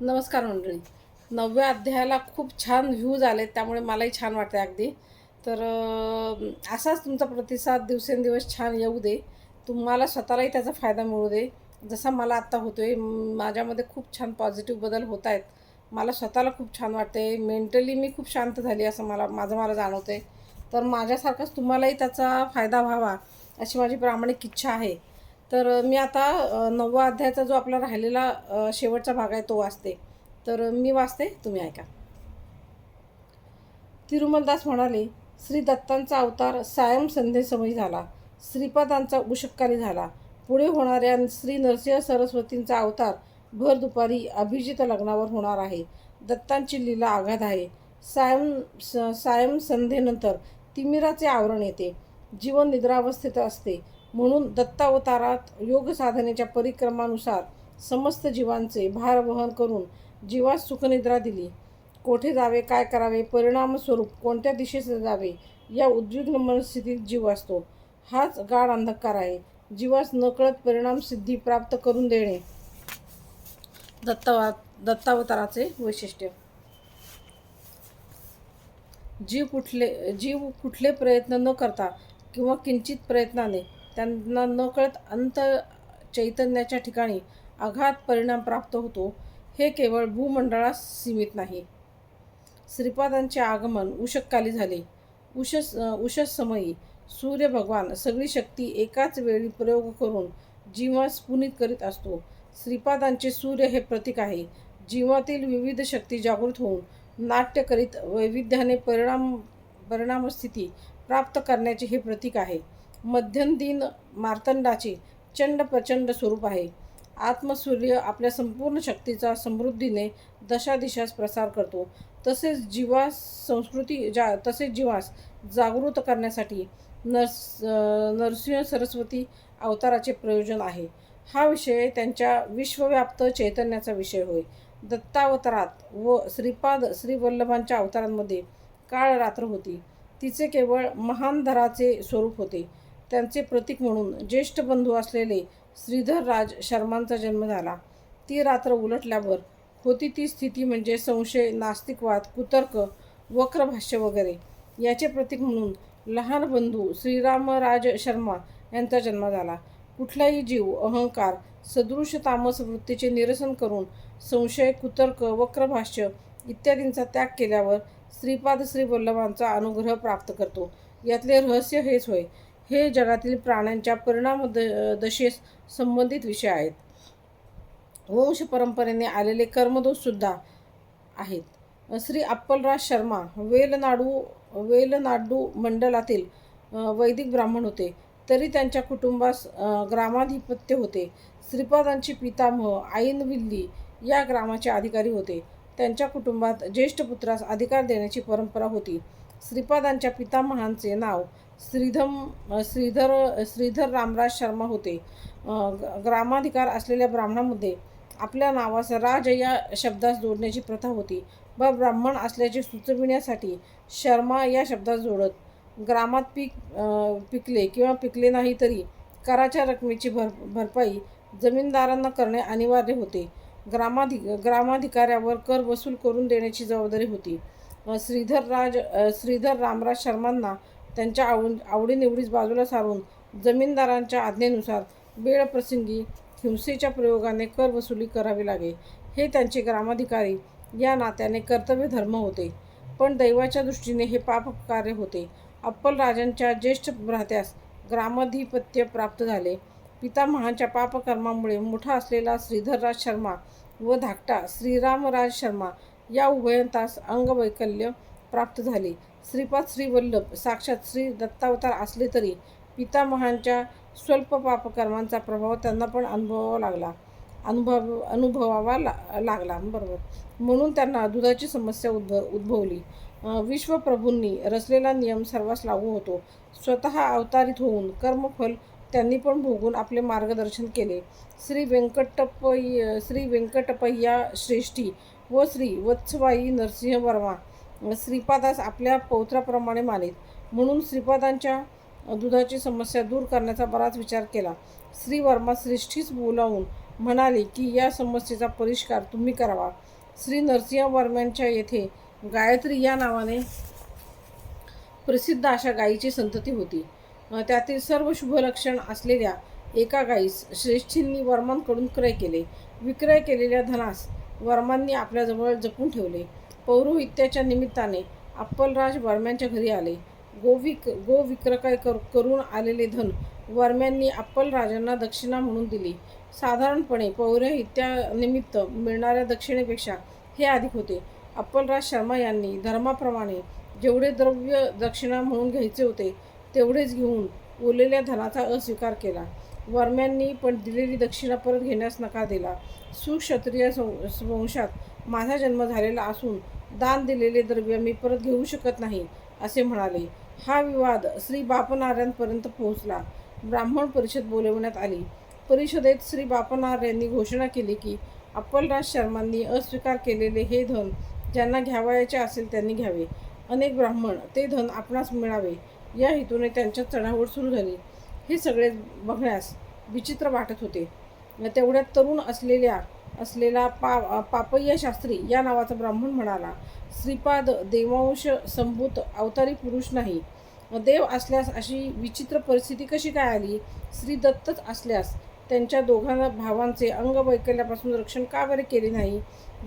नमस्कार मंडळी. नवव्या अध्यायाला खूप छान व्ह्यूज आले त्यामुळे मलाही छान वाटते अगदी. तर असाच तुमचा प्रतिसाद दिवसेंदिवस छान येऊ दे. तुम्हाला स्वतःलाही त्याचा फायदा मिळू दे. जसा मला आत्ता होतो आहे माझ्यामध्ये खूप छान पॉझिटिव्ह बदल होत आहेत. मला स्वतःला खूप छान वाटते मेंटली मी खूप शांत झाली असं मला माझं मला जाणवतं आहे तर माझ्यासारखाच तुम्हालाही त्याचा फायदा व्हावा अशी माझी प्रामाणिक इच्छा आहे. तर मी आता नववा अध्यायाचा जो आपला राहिलेला शेवटचा भाग आहे तो वाचते. तर मी वाचते तुम्ही ऐका. तिरुमलदास म्हणाले श्री दत्तांचा अवतार सायम संध्येसमयी झाला. श्रीपादांचा उषक्काली झाला. पुढे होणाऱ्या श्री नरसिंह सरस्वतींचा अवतार भर दुपारी अभिजित लग्नावर होणार आहे. दत्तांची लीला आघात आहे. सायम स सायम संध्येनंतर तिमिराचे आवरण येते. जीवन निद्रावस्थेत असते. म्हणून दत्तावतारात योग साधनेच्या परिक्रमानुसार समस्त जीवांचे भार वहन करून जीवास सुखनिद्रा दिली. कोठे जावे काय करावे परिणामस्वरूप कोणत्या दिशेस जावे या उद्विग्न मनस्थितीत जीव असतो. हाच गाढ अंधकार आहे. जीवास नकळत परिणाम सिद्धी प्राप्त करून देणे. दत्तावा दत्तावताराचे वैशिष्ट्य. जीव कुठले जीव कुठले प्रयत्न न करता किंवा किंचित प्रयत्नाने त्यांना नकळत अंत चैतन्याच्या ठिकाणी आघात परिणाम प्राप्त होतो हे केवळ भूमंडळास सीमित नाही. श्रीपादांचे आगमन उषककाली झाले. उषस उषस समयी सूर्य भगवान सगळी शक्ती एकाच वेळी प्रयोग करून जीवास पुनीत करीत असतो. श्रीपादांचे सूर्य हे प्रतीक आहे. जीवातील विविध शक्ती जागृत होऊन नाट्य करीत वैविध्याने परिणाम परिणामस्थिती प्राप्त करण्याचे हे प्रतीक आहे. मध्यमदिन मार्तंडाचे चंड प्रचंड स्वरूप आहे. आत्मसूर्य आपल्या संपूर्ण शक्तीचा समृद्धीने दशादिशास प्रसार करतो. तसेच जीवास संस्कृती जा तसेच जीवास जागृत करण्यासाठी नर्स नरसिंह सरस्वती अवताराचे प्रयोजन आहे. हा विषय त्यांच्या विश्वव्याप्त चैतन्याचा विषय होय. दत्तावतारात व श्रीपाद श्रीवल्लभांच्या अवतारांमध्ये काळ रात्र होती. तिचे केवळ महान धराचे स्वरूप होते. त्यांचे प्रतीक म्हणून ज्येष्ठ बंधू असलेले श्रीधर राज शर्मांचा जन्म झाला. ती रात्र उलटल्यावर होती ती स्थिती म्हणजे संशय नास्तिकवाद कुतर्क वक्रभाष्य वगैरे. याचे प्रतीक म्हणून लहान बंधू श्रीरामराज शर्मा यांचा जन्म झाला. कुठलाही जीव अहंकार सदृश तामस वृत्तीचे निरसन करून संशय कुतर्क वक्रभाष्य इत्यादींचा त्याग केल्यावर श्रीपाद श्री वल्लभांचा अनुग्रह प्राप्त करतो. यातले रहस्य हेच होय. हे जगातील प्राण्यांच्या परिणाम द दशेस संबंधित विषय आहेत. वंश परंपरेने आलेले कर्मदोषसुद्धा आहेत. श्री अप्पलराज शर्मा वेलनाडू वेलनाडू मंडलातील वैदिक ब्राह्मण होते. तरी त्यांच्या कुटुंबास ग्रामाधिपत्य होते. श्रीपादांची पितामह आईनविल्ली या ग्रामाचे अधिकारी होते. त्यांच्या कुटुंबात ज्येष्ठ पुत्रास अधिकार देण्याची परंपरा होती. श्रीपादांच्या पितामहांचे नाव श्रीधम श्रीधर श्रीधर रामराज शर्मा होते. ग्रामाधिकार असलेल्या ब्राह्मणामध्ये आपल्या नावास राज या शब्दास जोडण्याची प्रथा होती. व ब्राह्मण असल्याचे सुचविण्यासाठी शर्मा या शब्दास जोडत ग्रामात पीक पिकले किंवा पिकले नाही तरी कराच्या रकमेची भर भरपाई जमीनदारांना करणे अनिवार्य होते. ग्रामाधि ग्रामाधिकाऱ्यावर कर वसूल करून देण्याची जबाबदारी होती. श्रीधर राज श्रीधर रामराज शर्मांना त्यांच्या आवड आवडीनिवडीस बाजूला सारून जमीनदारांच्या आज्ञेनुसार वेळप्रसंगी हिंसेच्या प्रयोगाने कर वसुली करावी लागे. हे त्यांचे ग्रामाधिकारी या नात्याने कर्तव्य धर्म होते. पण दैवाच्या दृष्टीने हे पाप कार्य होते. अप्पल राजांच्या ज्येष्ठ भ्रात्यास ग्रामाधिपत्य प्राप्त झाले. पितामहांच्या पापकर्मामुळे मोठा असलेला श्रीधरराज शर्मा व धाकटा श्रीरामराज शर्मा या उभयंतास अंगवैकल्य प्राप्त झाले. श्रीपाद श्रीवल्लभ साक्षात श्री दत्तावतार असले तरी पितामहांच्या स्वल्प पापकर्मांचा प्रभाव त्यांना पण अनुभवावा लागला. अनुभव अनुभवावा ला लागला. बरोबर. म्हणून त्यांना दुधाची समस्या उद्भव उद्भवली. विश्वप्रभूंनी रचलेला नियम सर्वांस लागू होतो. स्वतः अवतारित होऊन कर्मफल त्यांनी पण भोगून आपले मार्गदर्शन केले. श्री व्यंकटपय श्री व्यंकटपय्या श्रेष्ठी व श्री वत्सबाई नरसिंह वर्मा श्रीपादास आपल्या पौत्राप्रमाणे मानित. म्हणून श्रीपादांच्या दुधाची समस्या दूर करण्याचा बराच विचार केला. श्रीवर्मा श्रेष्ठीच बोलावून म्हणाले की या समस्येचा परिष्कार तुम्ही करावा. श्री नरसिंहवर्म्यांच्या येथे गायत्री या नावाने प्रसिद्ध अशा गायीची संतती होती. त्यातील सर्व शुभलक्षण असलेल्या एका गायीस श्रेष्ठींनी वर्मांकडून क्रय केले. विक्रय केलेल्या धनास वर्मांनी आपल्याजवळ जपून ठेवले. पौरोहित्याच्या निमित्ताने अप्पलराज वर्म्यांच्या घरी आले. गोविक गो कर करून आलेले धन वर्म्यांनी अप्पलराजांना दक्षिणा म्हणून दिली. साधारणपणे पौरोहित्यानिमित्त मिळणाऱ्या दक्षिणेपेक्षा हे अधिक होते. अप्पलराज शर्मा यांनी धर्माप्रमाणे जेवढे द्रव्य दक्षिणा म्हणून घ्यायचे होते तेवढेच घेऊन उरलेल्या धनाचा अस्वीकार केला. वर्म्यांनी पण दिलेली दक्षिणा परत घेण्यास नकार दिला. सुक्षत्रिय सं- वंशात माझा जन्म झालेला असून दान दिलेले द्रव्य मी परत घेऊ शकत नाही असे म्हणाले. हा विवाद श्री बापनाऱ्यांपर्यंत पोहोचला. ब्राह्मण परिषद बोलवण्यात आली. परिषदेत श्री बापनार्यांनी घोषणा केली की अप्पलराज शर्मांनी अस्वीकार केलेले हे धन ज्यांना घ्यावयाचे असेल त्यांनी घ्यावे. अनेक ब्राह्मण ते धन आपणास मिळावे. या हेतूने त्यांच्या चढावड सुरू झाली. हे सगळे बघण्यास विचित्र वाटत होते. तेवढ्यात तरुण असलेल्या असलेला पा पापय्य शास्त्री या नावाचा ब्राह्मण म्हणाला श्रीपाद देवांश संभूत अवतारी पुरुष नाही. देव असल्यास अशी विचित्र परिस्थिती कशी काय आली? श्री दत्तच असल्यास त्यांच्या दोघांना भावांचे अंगवैकल्यापासून रक्षण का बरे केले नाही?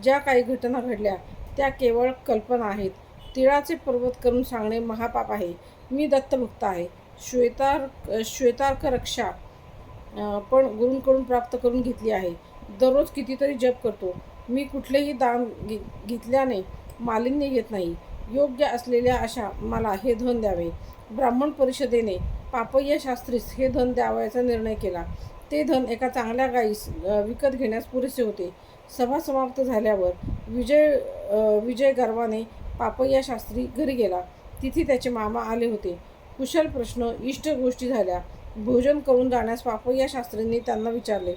ज्या काही घटना घडल्या त्या केवळ कल्पना आहेत. तिळाचे पर्वत करून सांगणे महापाप आहे. मी दत्तभक्त आहे. श्वेतार श्वेतार्क रक्षा पण गुरूंकडून प्राप्त करून घेतली आहे. दररोज कितीतरी जप करतो. मी कुठलेही दान घे घेतल्याने मालिन्य येत नाही. योग्य असलेल्या अशा मला हे धन द्यावे. ब्राह्मण परिषदेने पापय्या शास्त्रीस हे धन द्यावयाचा निर्णय केला. ते धन एका चांगल्या गाईस विकत घेण्यास पुरेसे होते. सभा समाप्त झाल्यावर विजय विजय गर्वाने पापय्या शास्त्री घरी गेला. तिथे त्याचे मामा आले होते. कुशल प्रश्न इष्ट गोष्टी झाल्या. भोजन करून जाण्यास पापय्या शास्त्रींनी त्यांना विचारले.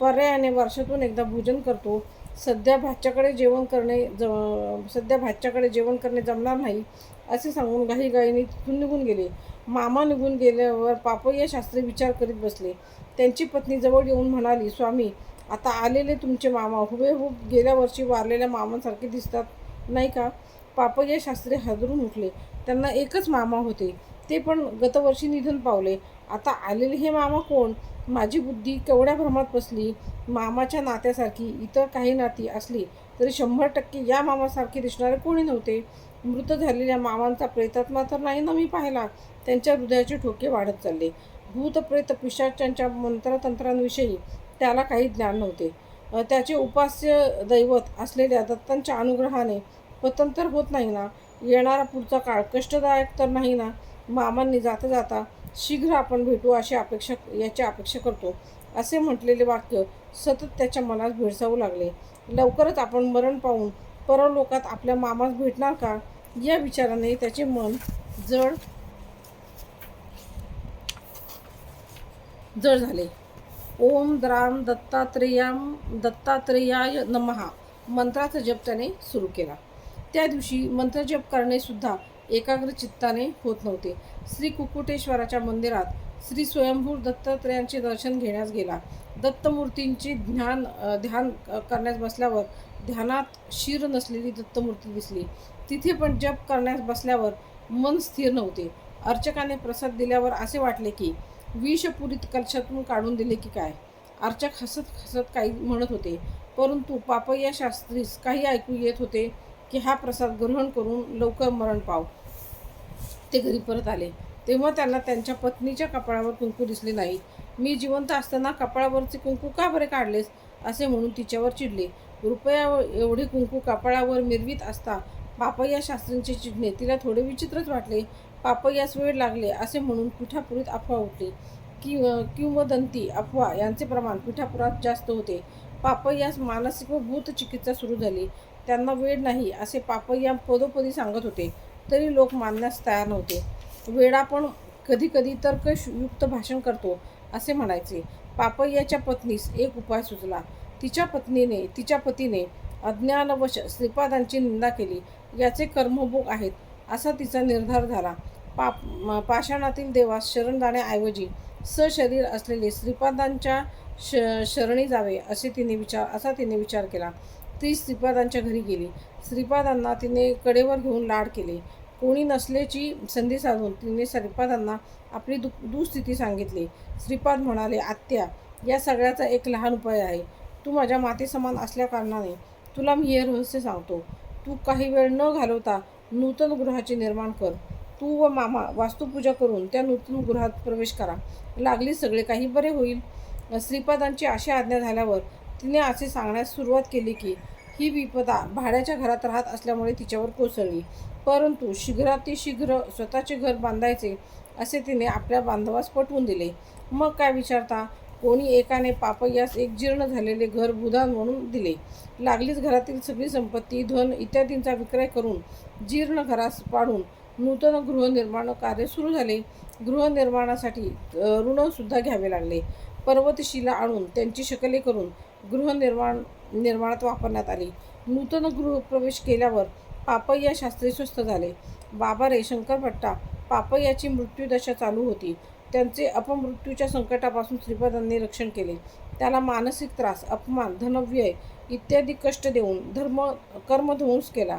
पर्यायाने वर्षातून एकदा भोजन करतो. सध्या भाच्याकडे जेवण करणे ज सध्या भाच्याकडे जेवण करणे जमणार नाही असे सांगून घाई गाईने तिथून निघून गेले. मामा निघून गेल्यावर पापय्या शास्त्री विचार करीत बसले. त्यांची पत्नी जवळ येऊन म्हणाली स्वामी आता आलेले तुमचे मामा हुबेहूब गेल्या वर्षी वारलेल्या मामांसारखे दिसतात नाही का? पापय्या शास्त्री हादरून उठले. त्यांना एकच मामा होते. ते पण गतवर्षी निधन पावले. आता आलेले हे मामा कोण? माझी बुद्धी केवढ्या भ्रमात बसली. मामाच्या नात्यासारखी इतर काही नाती असली तरी शंभर टक्के या मामासारखे दिसणारे कोणी नव्हते. मृत झालेल्या मामांचा प्रेतात्मा तर नाही ना मी पाहिला. त्यांच्या हृदयाचे ठोके वाढत चालले. भूत प्रेत पिशाच्यांच्या मंत्रतंत्रांविषयी त्याला काही ज्ञान नव्हते. त्याचे उपास्य दैवत असलेल्या दत्तांच्या अनुग्रहाने पतंतर होत नाही ना. येणारा पुढचा काळ कष्टदायक तर नाही ना? मामांनी जाता जाता शीघ्र आपण भेटू अशी अपेक्षा याची अपेक्षा करतो. असे म्हटलेले वाक्य सतत त्याच्या मनात भेडसावू लागले. लवकरच आपण मरण पाहून परलोकात आपल्या मामास भेटणार का? या विचाराने त्याचे मन जड जड झाले. ओम द्राम दत्तात्रेयाम दत्तात्रेयाय नमहा मंत्राचा जप त्याने सुरू केला. त्या दिवशी मंत्रजप करणेसुद्धा एकाग्र चित्ताने होत नव्हते. श्री कुकुटेश्वराच्या मंदिरात श्री स्वयंभू दत्तात्रयांचे दर्शन घेण्यास गेला. दत्तमूर्तींची ध्यान ध्यान करण्यास बसल्यावर ध्यानात शिर नसलेली दत्तमूर्ती दिसली. तिथे पण जप करण्यास बसल्यावर मन स्थिर नव्हते. अर्चकाने प्रसाद दिल्यावर असे वाटले की विषपुरीत कलशातून काढून दिले की काय? अर्चक हसत हसत काही म्हणत होते परंतु पापय्या शास्त्रीस काही ऐकू येत होते की हा प्रसाद ग्रहण करून लवकर मरण पाव. ते घरी परत आले. तेव्हा त्यांना त्यांच्या पत्नीच्या कपाळावर कुंकू दिसले नाही. मी जिवंत असताना कपाळावरचे कुंकू का बरे काढलेस? असे म्हणून तिच्यावर चिडले. रुपया एवढे कुंकू कपाळावर मिरवीत असता पापय्या शास्त्रींचे चिडणे तिला थोडे विचित्रच वाटले. पापय्यास वेळ लागले असे म्हणून पिठापुरीत अफवा उठली. कि किंवदंती अफवा यांचे प्रमाण पिठापुरात जास्त होते. पापय्यास मानसिक व भूत चिकित्सा सुरू झाली. त्यांना वेळ नाही असे पापय्या पदोपदी सांगत होते. तरी लोक मानण्यास तयार नव्हते. वेडा पण कधी कधी तर्कयुक्त भाषण करतो असे म्हणायचे. पापय्याच्या पत्नीस एक उपाय सुचला. तिच्या पत्नीने तिच्या पतीने अज्ञानवश श्रीपादांची निंदा केली. याचे कर्मभोग आहेत असा तिचा निर्धार झाला. पाप पाषाणातील देवास शरण जाण्याऐवजी सशरीर असलेले श्रीपादांच्या श शरणी जावे असे तिने विचार असा तिने विचार केला. ती श्रीपादांच्या घरी गेली. श्रीपादांना तिने कडेवर घेऊन लाड केले. कोणी नसल्याची संधी साधून तिने श्रीपादांना आपली दु दुस्थिती सांगितली. श्रीपाद म्हणाले आत्या या सगळ्याचा एक लहान उपाय आहे. तू माझ्या मातेसमान असल्याकारणाने तुला मी हे रहस्य सांगतो. तू काही वेळ न घालवता नूतन गृहाचे निर्माण कर. तू व मामा वास्तुपूजा करून त्या नूतन गृहात प्रवेश करा. लागली सगळे काही बरे होईल. श्रीपादांची अशी आज्ञा झाल्यावर तिने असे सांगण्यास सुरुवात केली की ही विपदा भाड्याच्या घरात राहत असल्यामुळे तिच्यावर कोसळली. परंतु शीघ्रातिशीघ्र स्वतःचे घर बांधायचे असे तिने आपल्या बांधवास पटवून दिले. मग काय विचारता? कोणी एकाने पापयास एक जीर्ण झालेले घर बुधान म्हणून दिले. लागलीच घरातील सगळी संपत्ती धन इत्यादींचा विक्रय करून जीर्ण घरास पाडून नूतन गृहनिर्माण कार्य सुरू झाले. गृहनिर्माणासाठी ऋणसुद्धा घ्यावे लागले. पर्वतशिला आणून त्यांची शकले करून गृहनिर्माण निर्माणात वापरण्यात आली. नूतन गृहप्रवेश केल्यावर पापय्या शास्त्री स्वस्थ झाले. बाबा रे शंकरभट्टा पापय्याची मृत्यूदशा चालू होती. त्यांचे अपमृत्यूच्या संकटापासून श्रीपदांनी रक्षण केले. त्याला मानसिक त्रास अपमान धनव्यय इत्यादी कष्ट देऊन धर्म कर्मध्वंस केला.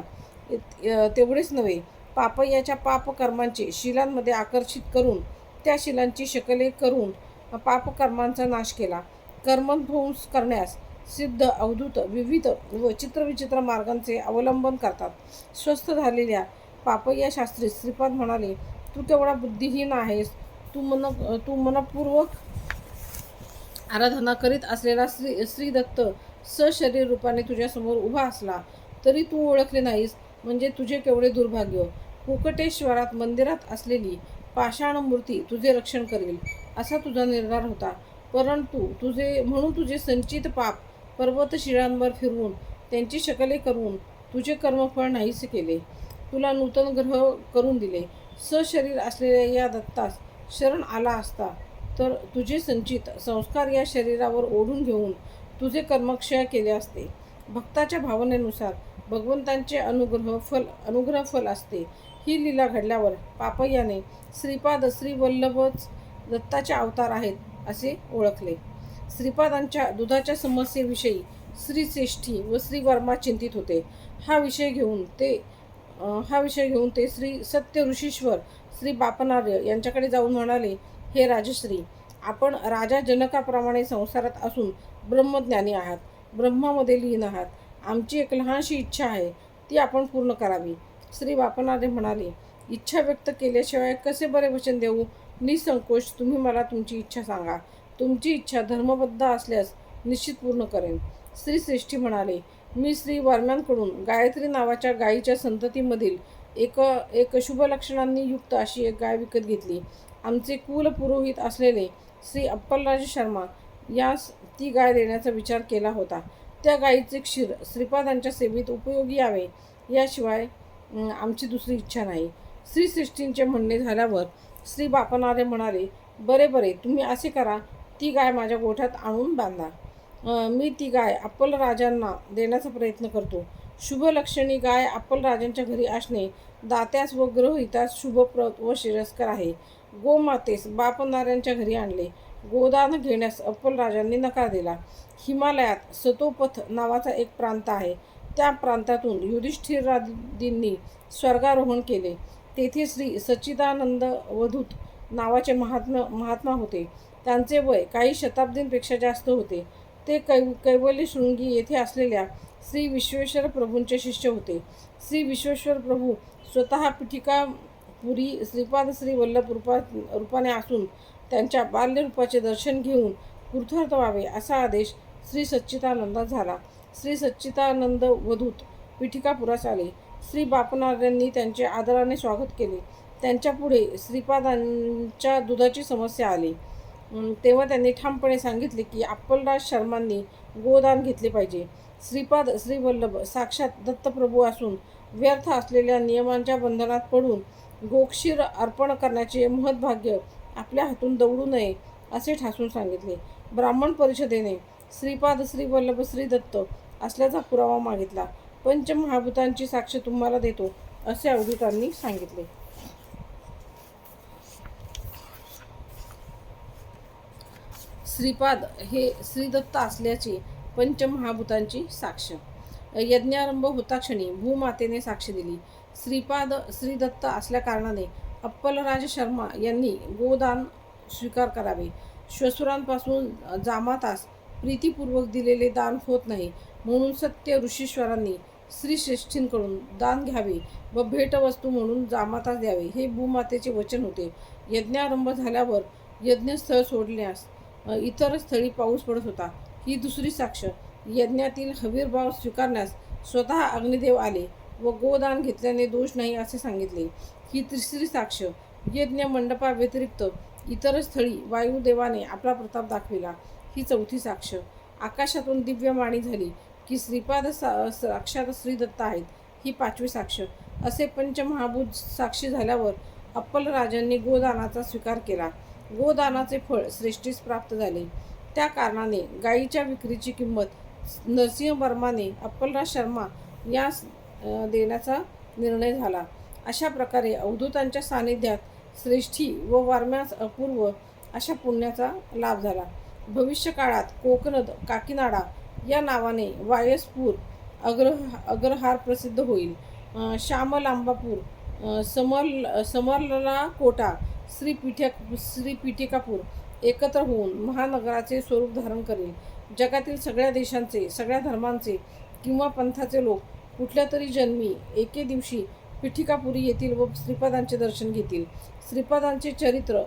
तेवढेच नव्हे पापय्याच्या पापकर्मांचे शिलांमध्ये आकर्षित करून त्या शिलांची शकले करून पापकर्मांचा नाश केला. कर्मध्वंस करण्यास सिद्ध अवधूत विविध व चित्रविचित्र मार्गांचे अवलंबन करतात. स्वस्थ झालेल्या पापय्या शास्त्री श्रीपाद म्हणाले तू केवढा बुद्धिहीन आहेस. तू मन तू मनपूर्वक आराधना करीत असलेला श्री श्रीदत्त सशरीर रूपाने तुझ्यासमोर उभा असला तरी तू ओळखले नाहीस. म्हणजे तुझे केवढे दुर्भाग्य. कुकटेश्वरात मंदिरात असलेली पाषाण मूर्ती तुझे रक्षण करेल असा तुझा निर्धार होता. परंतु तुझे म्हणून तुझे संचित पाप पर्वतशिळांवर फिरवून त्यांची शकले करून तुझे कर्मफळ नाहीसे केले. तुला नूतन ग्रह करून दिले. सशरीर असलेल्या या दत्तास शरण आला असता तर तुझे संचित संस्कार या शरीरावर ओढून घेऊन तुझे कर्मक्षय केले असते. भक्ताच्या भावनेनुसार भगवंतांचे अनुग्रह फल अनुग्रह फल असते. ही लीला घडल्यावर पापय्याने श्रीपाद श्रीवल्लभच दत्ताचे अवतार आहेत असे ओळखले. श्रीपादांच्या दुधाच्या समस्येविषयी श्री श्रेष्ठी व श्री वर्मा चिंतित होते. हा विषय घेऊन ते हा विषय घेऊन ते श्री सत्य ऋषीश्वर श्री बापनार्य यांच्याकडे जाऊन म्हणाले हे राजश्री आपण राजा जनकाप्रमाणे संसारात असून ब्रह्मज्ञानी आहात. ब्रह्मामध्ये लीन आहात. आमची एक लहानशी इच्छा आहे. ती आपण पूर्ण करावी. श्री बापनार्य म्हणाले इच्छा व्यक्त केल्याशिवाय कसे बरे वचन देऊ? निसंकोच तुम्ही मला तुमची इच्छा सांगा. तुमची इच्छा धर्मबद्ध असल्यास निश्चित पूर्ण करेन. श्री श्रेष्ठी म्हणाले मी श्री वर्म्यांकडून गायत्री नावाच्या गायीच्या संततीमधील एक एक शुभ लक्षणांनी युक्त अशी एक गाय विकत घेतली. आमचे कुल पुरोहित असलेले श्री अप्पलराज शर्मा यास ती गाय देण्याचा विचार केला होता. त्या गायीचे क्षीर श्रीपादांच्या सेवेत उपयोगी यावे याशिवाय आमची दुसरी इच्छा नाही. श्री श्रेष्ठींचे म्हणणे झाल्यावर श्री बापनारे म्हणाले बरे बरे तुम्ही असे करा. ती गाय माझ्या गोठ्यात आणून बांधा मी ती गाय अप्पल राजांना देण्याचा प्रयत्न करतो. शुभलक्षणी गाय अप्पल राजांच्या घरी असणे दात्यास व ग्रहितास शुभप्रद व शिरस्कर आहे. गोमातेस बापनाऱ्यांच्या घरी आणले. गोदान घेण्यास अप्पल राजांनी नकार दिला. हिमालयात सतोपथ नावाचा एक प्रांत आहे. त्या प्रांतातून युधिष्ठिरादींनी स्वर्गारोहण केले. तेथे श्री सच्चिदानंद वधूत नावाचे महात्मा महात्मा होते. त्यांचे वय काही शताब्दींपेक्षा जास्त होते. ते कै कैवली शृंगी येथे असलेल्या श्री विश्वेश्वर प्रभूंचे शिष्य होते. श्री विश्वेश्वर प्रभू स्वतः पिठिका पुरी श्रीपाद श्री वल्लभ रूपा रूपाने असून त्यांच्या बाल्यरूपाचे दर्शन घेऊन कृथार्थ व्हावे असा आदेश श्री सच्चिदानंदात झाला. श्री सच्चिदानंद वधूत पिठिकापुरास आले. श्री बापनार्यांनी त्यांचे आदराने स्वागत केले. त्यांच्यापुढे श्रीपादांच्या दुधाची समस्या आली. तेव्हा त्यांनी ठामपणे सांगितले की अप्पलराज शर्मांनी गोदान घेतले पाहिजे. श्रीपाद श्रीवल्लभ साक्षात दत्तप्रभू असून व्यर्थ असलेल्या नियमांच्या बंधनात पडून गोक्षीर अर्पण करण्याचे महद्भाग्य आपल्या हातून दवडू नये असे ठासून सांगितले. ब्राह्मण परिषदेने श्रीपाद श्रीवल्लभ श्रीदत्त असल्याचा पुरावा मागितला. पंचमहाभूतांची साक्ष तुम्हाला देतो असे अवधूतांनी सांगितले. श्रीपाद हे श्रीदत्त असल्याची पंचमहाभूतांची साक्ष. यज्ञारंभ होता क्षणी भूमातेने साक्ष दिली. श्रीपाद श्रीदत्त असल्याकारणाने अप्पलराज शर्मा यांनी गोदान स्वीकार करावे. श्वसुरांपासून जामातास प्रीतीपूर्वक दिलेले दान होत नाही. म्हणून सत्य ऋषीश्वरांनी श्रीश्रेष्ठींकडून दान घ्यावे व भेटवस्तू म्हणून जामातास द्यावे हे भूमातेचे वचन होते. यज्ञारंभ झाल्यावर यज्ञस्थळ सोडल्यास इतर स्थळी पाऊस पडत होता. ही दुसरी साक्ष. यज्ञातील हवीरभाव स्वीकारण्यास स्वतः अग्निदेव आले व गोदान घेतल्याने दोष नाही असे सांगितले. ही तिसरी साक्ष. यज्ञ मंडपाव्यतिरिक्त इतर स्थळी वायुदेवाने आपला प्रताप दाखविला. ही चौथी साक्ष. आकाशातून दिव्यवाणी झाली की श्रीपाद सा साक्षात श्रीदत्त आहेत. ही पाचवी साक्ष. असे पंचमहाभूत साक्षी झाल्यावर अप्पल राजांनी गोदानाचा स्वीकार केला. गोदानाचे फळ श्रेष्ठीस प्राप्त झाले. त्या कारणाने गायीच्या विक्रीची किंमत नरसिंह वर्माने अप्पलराज शर्मा यास देण्याचा निर्णय झाला. अशा प्रकारे अवधूतांच्या सानिध्यात श्रेष्ठी व वारम्यास अपूर्व अशा पुण्याचा लाभ झाला. भविष्यकाळात कोकणद काकीनाडा या नावाने वायसपूर अग्र अग्रहार प्रसिद्ध होईल. श्यामलांबापूर समर समल समरला कोटा श्री पिठ्या श्री पीठिकापूर एकत्र होऊन महानगराचे स्वरूप धारण करेल. जगातील सगळ्या देशांचे सगळ्या धर्मांचे किंवा पंथाचे लोक कुठल्या तरी जन्मी एके दिवशी पिठिकापुरी येतील व श्रीपादांचे दर्शन घेतील. श्रीपादांचे चरित्र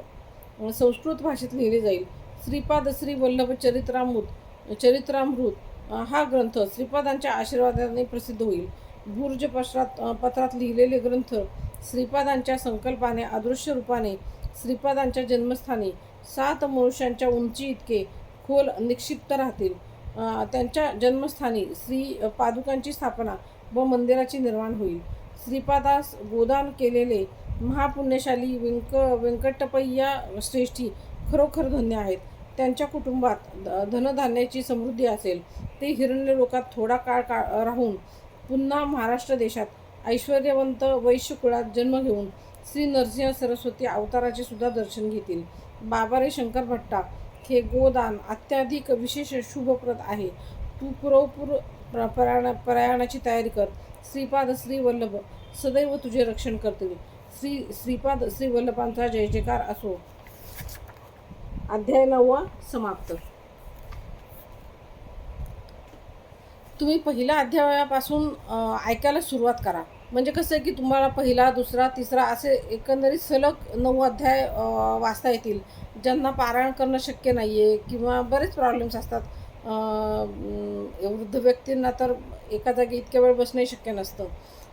संस्कृत भाषेत लिहिले जाईल. श्रीपाद श्री वल्लभ चरित्रामृत चरित्रामृत हा ग्रंथ श्रीपादांच्या आशीर्वादाने प्रसिद्ध होईल. भुर्ज पत्रात पत्रात लिहिलेले ग्रंथ श्रीपादांच्या संकल्पाने अदृश्य रूपाने श्रीपादांच्या जन्मस्थानी सात मनुष्यांच्या उंची इतके खोल निक्षिप्त राहतील. त्यांच्या जन्मस्थानी श्री पादुकांची स्थापना व मंदिराची निर्माण होईल. श्रीपादास गोदान केलेले महापुण्यशाली व्यंक व्यंकटपय्या श्रेष्ठी खरोखर धन्य आहेत. त्यांच्या कुटुंबात धनधान्याची समृद्धी असेल. ते हिरण्य लोकात थोडा काळ का राहून पुन्हा महाराष्ट्र देशात ऐश्वर्यवंत वैश्य कुळात जन्म घेऊन श्री नरसिंह सरस्वती अवताराचे सुद्धा दर्शन घेतील. बाबारे शंकर भट्टा हे गोदान अत्याधिक विशेष शुभप्रद आहे. तू पुरवपूर प्र- प्रयाण प्रयाणाची तयारी कर. श्रीपाद श्री वल्लभ सदैव तुझे रक्षण करतील. श्री श्रीपाद श्री वल्लभांचा जय जयकार असो. अध्याय नववा समाप्त. तुम्ही पहिल्या अध्यायापासून ऐकायला सुरुवात करा. म्हणजे कसं आहे की तुम्हाला पहिला दुसरा तिसरा असे एकंदरीत सलग नऊ अध्याय वाचता येतील. ज्यांना पारायण करणं शक्य नाही आहे किंवा बरेच प्रॉब्लेम्स असतात. वृद्ध व्यक्तींना तर एका जागी इतक्या वेळ बसणंही शक्य नसतं.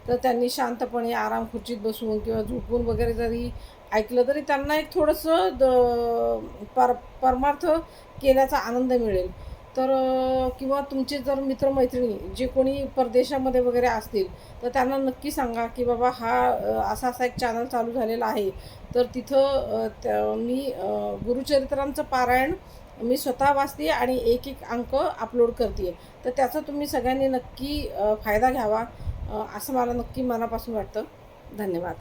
तर त्यांनी शांतपणे आराम खुर्चीत बसून किंवा झोपून वगैरे जरी ऐकलं तरी त्यांना एक थोडंसं द पर परमार्थ केल्याचा आनंद मिळेल. तर किंवा तुमचे जर मित्रमैत्रिणी जे कोणी परदेशामध्ये वगैरे असतील तर त्यांना नक्की सांगा की बाबा हा असा असा एक चॅनल चालू झालेला आहे. तर तिथं त्या- मी गुरुचरित्रांचं पारायण मी स्वतः वाचते आणि एक एक अंक अपलोड करते. तर त्याचा तुम्ही सगळ्यांनी नक्की फायदा घ्यावा असं मला नक्की मनापासून वाटतं. धन्यवाद.